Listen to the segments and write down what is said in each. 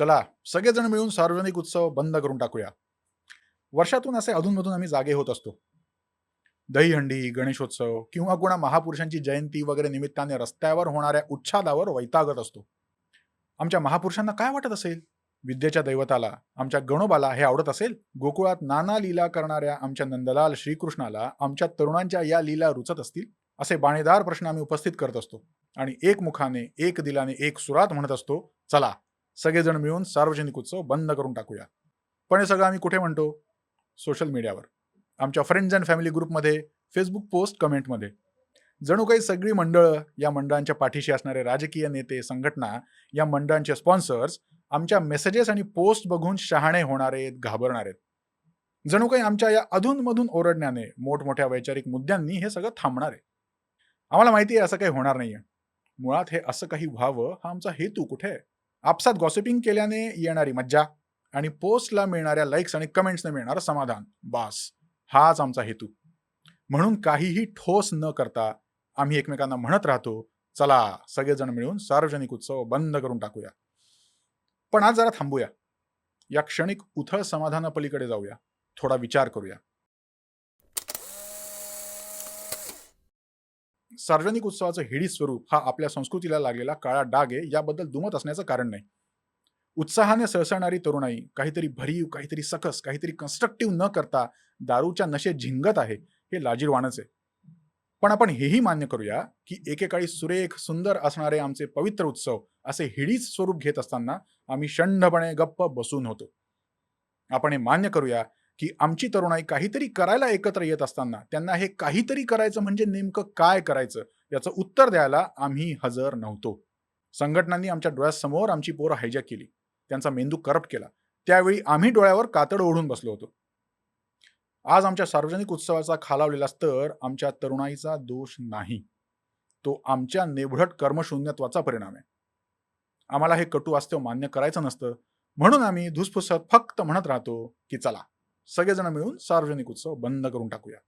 चला सगळेजण मिळून सार्वजनिक उत्सव बंद करून टाकूया. वर्षातून असे अधूनमधून आम्ही जागे होत असतो. दहीहंडी गणेशोत्सव किंवा कोणा महापुरुषांची जयंती वगैरे निमित्ताने रस्त्यावर होणाऱ्या उच्छादावर वैतागत असतो. आमच्या महापुरुषांना काय वाटत असेल? विद्येच्या दैवताला आमच्या गणोबाला हे आवडत असेल? गोकुळात नाना लीला करणाऱ्या आमच्या नंदलाल श्रीकृष्णाला आमच्या तरुणांच्या या लीला रुचत असतील? असे बाणेदार प्रश्न आम्ही उपस्थित करत असतो. आणि एक मुखाने एक दिलाने एक सुरात म्हणत असतो चला. सगळेजण मिळून सार्वजनिक उत्सव बंद करून टाकूया. पण हे सगळं आम्ही कुठे म्हणतो? सोशल मीडियावर आमच्या फ्रेंड्स अँड फॅमिली ग्रुपमध्ये फेसबुक पोस्ट कमेंटमध्ये जणू काही सगळी मंडळं या मंडळांच्या पाठीशी असणारे राजकीय नेते संघटना या मंडळांचे स्पॉन्सर्स आमच्या मेसेजेस आणि पोस्ट बघून शहाणे होणार आहेत घाबरणार. आहेत जणू काही आमच्या या अधूनमधून ओरडण्याने मोठमोठ्या वैचारिक मुद्द्यांनी हे सगळं थांबणार. आहे आम्हाला माहिती आहे असं काही होणार नाहीये. मुळात हे असं काही व्हावं हा आमचा हेतू कुठे आहे? आपसात गॉसिपिंग केल्याने येणारी मज्जा आणि पोस्टला मिळणाऱ्या लाईक्स आणि कमेंट्सने मिळणारं समाधान. बास. हाच आमचा हेतू. म्हणून काहीही ठोस न करता आम्ही एकमेकांना म्हणत राहतो चला सगळेजण मिळून सार्वजनिक उत्सव बंद करून टाकूया. पण आज जरा थांबूया. या क्षणिक उथळ समाधानापलीकडे जाऊया. थोडा विचार करूया. सार्वजनिक उत्सवाचं हिडी स्वरूप हा आपल्या संस्कृतीला लागलेला काळा डाग आहे याबद्दल दुमत असण्याचं कारण नाही. उत्साहाने सळसळणारी तरुणाई काहीतरी भरीव काहीतरी सकस काहीतरी कन्स्ट्रक्टिव्ह न करता दारूच्या नशेत झिंगत आहे हे लाजीरवाणच आहे. पण आपण हेही मान्य करूया की एकेकाळी सुरेख सुंदर असणारे आमचे पवित्र उत्सव असे हिडीच स्वरूप घेत असताना आम्ही शंढपणे गप्प बसून होतो. आपण हे मान्य करूया की आमची तरुणाई काहीतरी करायला एकत्र येत असताना त्यांना हे काहीतरी करायचं म्हणजे नेमकं काय करायचं याचं उत्तर द्यायला आम्ही हजर नव्हतो. संघटनांनी आमच्या डोळ्यासमोर आमची पोरं हायजॅक केली. त्यांचा मेंदू करप्ट केला. त्यावेळी आम्ही डोळ्यावर कातड ओढून बसलो होतो. आज आमच्या सार्वजनिक उत्सवाचा खालावलेला स्तर आमच्या तरुणाईचा दोष नाही. तो आमच्या नेभडट कर्मशून्यत्वाचा परिणाम आहे. आम्हाला हे कटू वास्तव मान्य करायचं नसतं. म्हणून आम्ही धुसफुसत फक्त म्हणत राहतो की चला. सगळेजण मिळून सार्वजनिक उत्सव बंद करून टाकूया.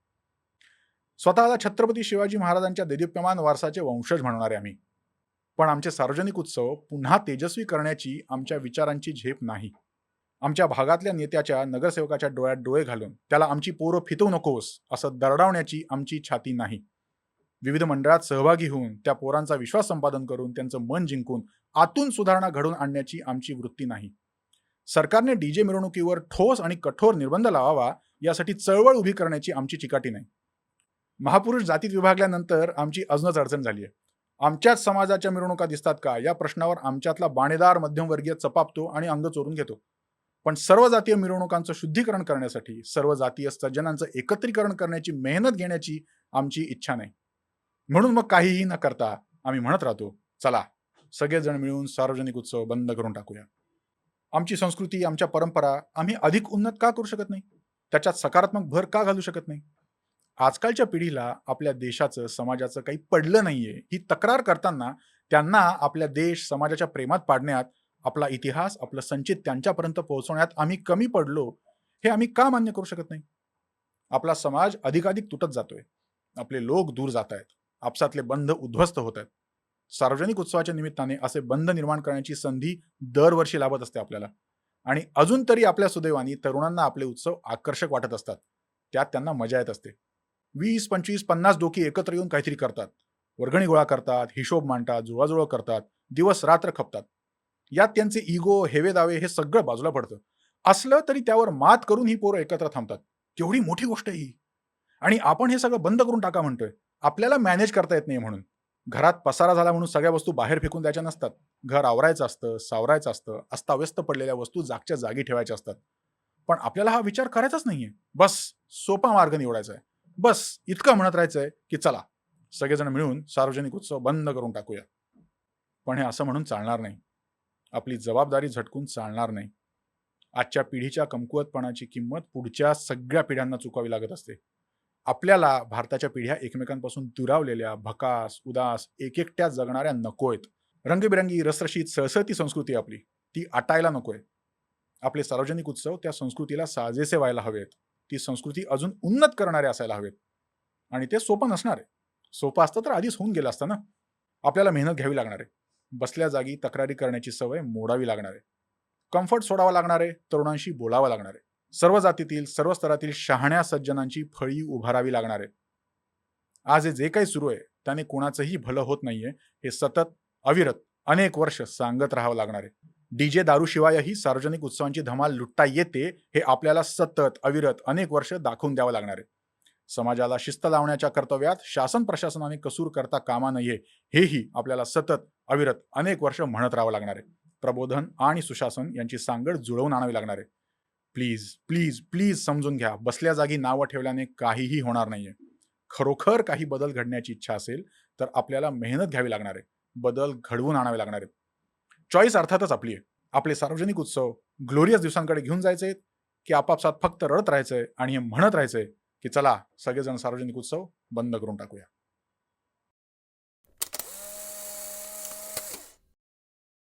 स्वतःला छत्रपती शिवाजी महाराजांच्या देदीप्यमान वारसाचे वंशज म्हणणारे आम्ही. पण आमचे सार्वजनिक उत्सव पुन्हा तेजस्वी करण्याची आमच्या विचारांची झेप नाही. आमच्या भागातल्या नेत्याच्या नगरसेवकाच्या डोळ्यात डोळे घालून त्याला आमची पोरं फितवू नकोस असं दरडावण्याची आमची छाती नाही. विविध मंडळात सहभागी होऊन त्या पोरांचा विश्वास संपादन करून त्यांचं मन जिंकून आतून सुधारणा घडवून आणण्याची आमची वृत्ती नाही. सरकारने डीजे मिरवणुकीवर ठोस आणि कठोर निर्बंध लावावा यासाठी चळवळ उभी करण्याची आमची चिकाटी नाही. महापुरुष जातीत विभागल्यानंतर आमची अजूनच अडचण झाली आहे आमच्याच समाजाच्या मिरवणुका दिसतात का? या प्रश्नावर आमच्यातला बाणेदार मध्यमवर्गीय चपापतो आणि अंग चोरून घेतो. पण सर्व जातीय मिरवणुकांचं शुद्धीकरण करण्यासाठी सर्व जातीय सज्जनांचं एकत्रीकरण करण्याची मेहनत घेण्याची आमची इच्छा नाही. म्हणून मग काहीही न करता आम्ही म्हणत राहतो चला सगळेजण मिळून सार्वजनिक उत्सव बंद करून टाकूया. आमची संस्कृती आमच्या परंपरा आम्ही अधिक उन्नत का करू शकत नाही? त्याच्यात सकारात्मक भर का घालू शकत नाही? आजकालच्या पिढीला आपल्या देशाचं समाजाचं काही पडलं नाहीये ही तक्रार करताना त्यांना आपल्या देश समाजाच्या प्रेमात पाडण्यात आपला इतिहास आपलं संचित त्यांच्यापर्यंत पोहोचवण्यात आम्ही कमी पडलो हे आम्ही का मान्य करू शकत नाही? आपला समाज अधिकाधिक तुटत जातोय. आपले लोक दूर जात आहेत आपसातले बंध उद्ध्वस्त होत आहेत सार्वजनिक उत्सवाच्या निमित्ताने असे बंध निर्माण करण्याची संधी दरवर्षी लाभत असते आपल्याला. आणि अजून तरी आपल्या सुदैवानी तरुणांना आपले उत्सव आकर्षक वाटत असतात. त्यात त्यांना मजा येत असते. वीस पंचवीस पन्नास डोकी एकत्र येऊन काहीतरी करतात. वर्गणी गोळा करतात हिशोब मांडतात जुळवाजुळव करतात दिवस रात्र खपतात. यात त्यांचे इगो हेवे दावे हे सगळं बाजूला पडतं. असलं तरी त्यावर मात करून ही पोरं एकत्र थांबतात. केवढी मोठी गोष्ट आहे ही. आणि आपण हे सगळं बंद करून टाका म्हणतोय. आपल्याला मॅनेज करता येत नाही म्हणून. घरात पसारा झाला म्हणून सगळ्या वस्तू बाहेर फेकून द्यायच्या नसतात. घर आवरायचं असतं सावरायचं असतं अस्ताव्यस्त पडलेल्या वस्तू जागच्या जागी ठेवायच्या असतात. पण आपल्याला हा विचार करायचाच नाहीये. बस सोपा मार्ग निवडायचा आहे बस इतकं म्हणत राहायचंय की चला सगळेजण मिळून सार्वजनिक उत्सव बंद करून टाकूया. पण हे असं म्हणून चालणार नाही. आपली जबाबदारी झटकून चालणार नाही. आजच्या पिढीच्या कमकुवतपणाची किंमत पुढच्या सगळ्या पिढ्यांना चुकावी लागत असते. आपल्याला भारताच्या पिढ्या एकमेकांपासून दुरावलेल्या भकास उदास एक एकट्या जगणाऱ्या नकोयत रंगीबिरंगी रसरशीत सळसळती संस्कृती आपली ती आटायला नकोय आपले सार्वजनिक उत्सव त्या संस्कृतीला साजेसे व्हायला हवेत. ती संस्कृती अजून उन्नत करणारे असायला हवेत. आणि ते सोपं नसणार आहे. सोपं असतं तर आधीच होऊन गेलं असतं ना? आपल्याला मेहनत घ्यावी लागणार आहे. बसल्या जागी तक्रारी करण्याची सवय मोडावी लागणार आहे. कम्फर्ट सोडावा लागणार आहे. तरुणांशी बोलावं लागणार आहे. सर्व जातीतील सर्व स्तरातील शहाण्या सज्जनांची फळी उभारावी लागणार आहे. आज हे जे काही सुरू आहे त्याने कोणाचंही भलं होत नाहीये हे सतत अविरत अनेक वर्ष सांगत राहावं लागणार आहे. डीजे दारूशिवायही सार्वजनिक उत्सवांची धमाल लुटता येते हे आपल्याला सतत अविरत अनेक वर्ष दाखवून द्यावं लागणार आहे. समाजाला शिस्त लावण्याच्या कर्तव्यात शासन प्रशासनाने कसूर करता कामा नये हेही आपल्याला सतत अविरत अनेक वर्ष म्हणत राहावं लागणार आहे. प्रबोधन आणि सुशासन यांची सांगड जुळवून आणावी लागणार आहे. प्लीज प्लीज प्लीज समजून घ्या. बसल्या जागी नावं ठेवल्याने काहीही होणार नाहीये. खरोखर काही बदल घडण्याची इच्छा असेल तर आपल्याला मेहनत घ्यावी लागणार आहे. बदल घडवून आणावे लागणार आहेत. चॉईस अर्थातच आपली आहे. आपले सार्वजनिक उत्सव ग्लोरियस दिवसांकडे घेऊन जायचे की आपापसात फक्त रडत राहायचंय आणि हे म्हणत राहायचंय की चला सगळेजण सार्वजनिक उत्सव बंद करून टाकूया.